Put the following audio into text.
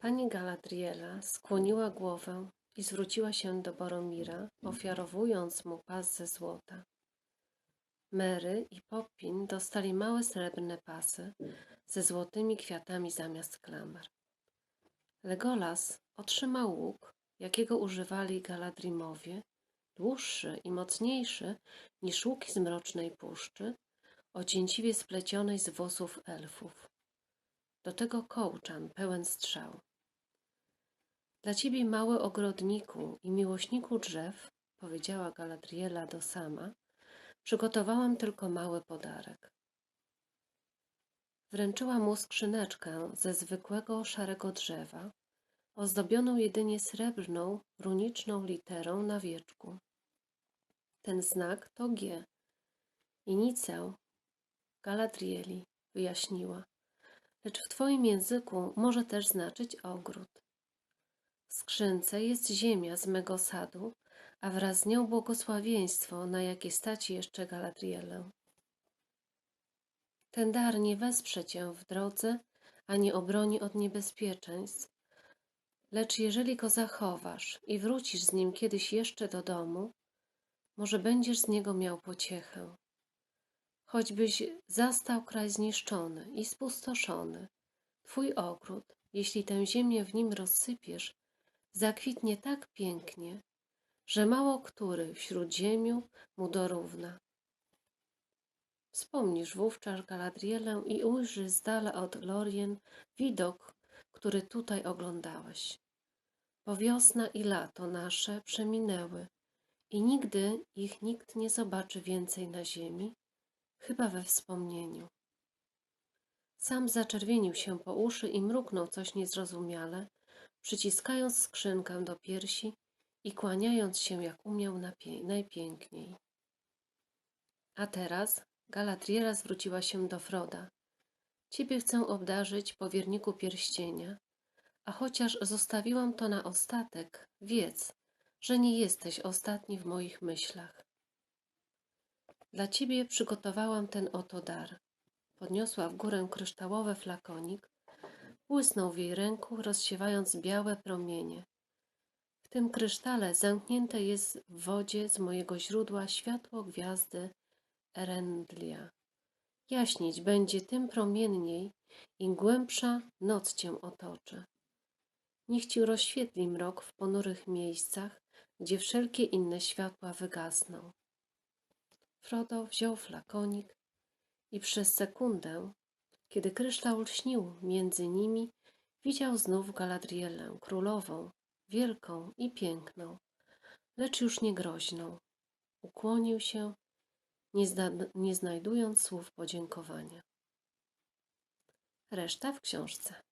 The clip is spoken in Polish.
Pani Galadriela skłoniła głowę i zwróciła się do Boromira, ofiarowując mu pas ze złota. Mary i Poppin dostali małe srebrne pasy ze złotymi kwiatami zamiast klamr. Legolas otrzymał łuk, jakiego używali Galadrimowie, dłuższy i mocniejszy niż łuki z Mrocznej Puszczy, o cięciwie splecionej z włosów elfów. Do tego kołczan pełen strzał. Dla ciebie, mały ogrodniku i miłośniku drzew, powiedziała Galadriela do sama, przygotowałam tylko mały podarek. Wręczyła mu skrzyneczkę ze zwykłego szarego drzewa, ozdobioną jedynie srebrną, runiczną literą na wieczku. Ten znak to G. Inicjał Galadrieli, wyjaśniła. Lecz w twoim języku może też znaczyć ogród. Skrzynce jest ziemia z mego sadu, a wraz z nią błogosławieństwo, na jakie stać jeszcze Galadrielę. Ten dar nie wesprze cię w drodze, ani obroni od niebezpieczeństw, lecz jeżeli go zachowasz i wrócisz z nim kiedyś jeszcze do domu, może będziesz z niego miał pociechę. Choćbyś zastał kraj zniszczony i spustoszony, twój ogród, jeśli tę ziemię w nim rozsypiesz, zakwitnie tak pięknie, że mało który wśród ziemiu mu dorówna. Wspomnisz wówczas Galadrielę i ujrzy z dala od Lorien widok, który tutaj oglądałeś. Bo wiosna i lato nasze przeminęły i nigdy ich nikt nie zobaczy więcej na ziemi, chyba we wspomnieniu. Sam zaczerwienił się po uszy i mruknął coś niezrozumiale, przyciskając skrzynkę do piersi i kłaniając się jak umiał najpiękniej. A teraz Galadriela zwróciła się do Froda. Ciebie chcę obdarzyć, powierniku pierścienia, a chociaż zostawiłam to na ostatek, wiedz, że nie jesteś ostatni w moich myślach. Dla ciebie przygotowałam ten oto dar. Podniosła w górę kryształowy flakonik, błysnął w jej ręku, rozsiewając białe promienie. W tym krysztale zamknięte jest w wodzie z mojego źródła światło gwiazdy Erendlia. Jaśnieć będzie tym promienniej, im głębsza noc cię otoczy. Niech ci rozświetli mrok w ponurych miejscach, gdzie wszelkie inne światła wygasną. Frodo wziął flakonik i przez sekundę, kiedy kryształ lśnił między nimi, widział znów Galadrielę, królową, wielką i piękną, lecz już nie groźną. Ukłonił się, nie, nie znajdując słów podziękowania. Reszta w książce.